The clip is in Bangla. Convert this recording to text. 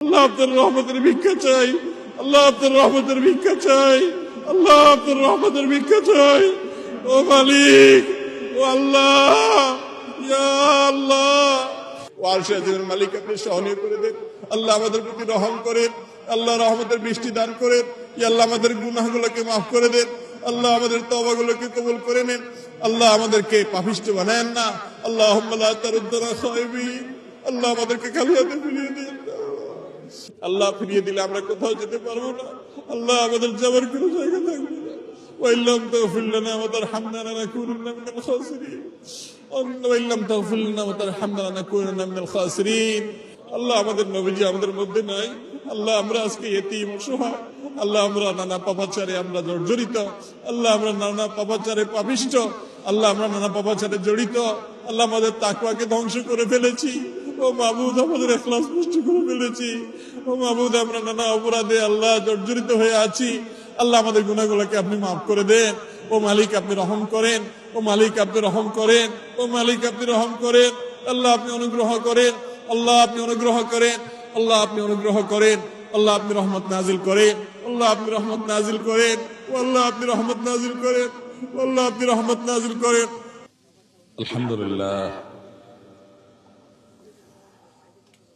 আল্লাহ আপনার রহমতের ভিক্ষা চাই। আল্লাহ আপনার রহমতের ভিক্ষা চাই। আল্লাহ আপনার রহমতের ভিক্ষা চাই। ও মালিক, ও আল্লাহ আল্লাহ। ও মালিক, আপনি সহনীয় করে দেন। আল্লাহ আমাদের প্রতি রহম করেন। আল্লাহ রহমতের বৃষ্টি দান ইয়া আল্লাহ আমাদের গুনাহগুলোকে মাফ করে দেন। আল্লাহ আমাদের তবাগুলোকে কবুল করে নেন। আল্লাহ আমাদেরকে পাপিষ্ট বানায়েন না। আল্লাহ তারুদ্দারা সাহেবী আল্লাহ আমাদেরকে খালি হাতে ফিরিয়ে দেন আল্লাহ ফিরিয়ে দিলে আমরা কোথাও যেতে পারবো না আল্লাহ আমাদের যাবার কোনো জায়গা থাকবে না وإن لم تغفر لنا وترحمنا لنكونن من الخاسرين وإن لم تغفر لنا وترحمنا لنكونن من الخاسرين আল্লাহ আমাদের নবীজি আমাদের মধ্যে নাই আল্লাহ আমরা আজকে এতিম অসহায় আল্লাহ আমরা নানা পাপাচারে আমরা জর্জরিত আল্লাহ আমরা নানা পাপাচারে পাপিষ্ট আল্লাহ আমরা নানা পাপাচারে জড়িত আল্লাহ আমাদের তাকওয়াকে ধ্বংস করে ফেলেছি ও মাহবুদ আমাদের এখলাস নষ্ট করে ফেলেছি। ও মাহবুদ আমরা নানা অপরাধে আল্লাহ জর্জরিত হয়ে আছি। আল্লাহ আমাদের গুণাগুলোকে আপনি মাফ করে দেন। ও মালিক, আপনি রহম করেন। ও মালিক, আপনি রহম করেন। ও মালিক, আপনি রহম করেন। আল্লাহ, আপনি অনুগ্রহ করেন। আল্লাহ, আপনি অনুগ্রহ করেন। আল্লাহ, আপনি অনুগ্রহ করেন। আল্লাহ, আপনি রহমত নাজিল করেন। আল্লাহ, আপনি রহমত নাজিল করেন। ও আল্লাহ, আপনি রহমত নাজিল করেন। আল্লাহ, আপনি রহমত নাজিল করেন। আলহামদুলিল্লাহ।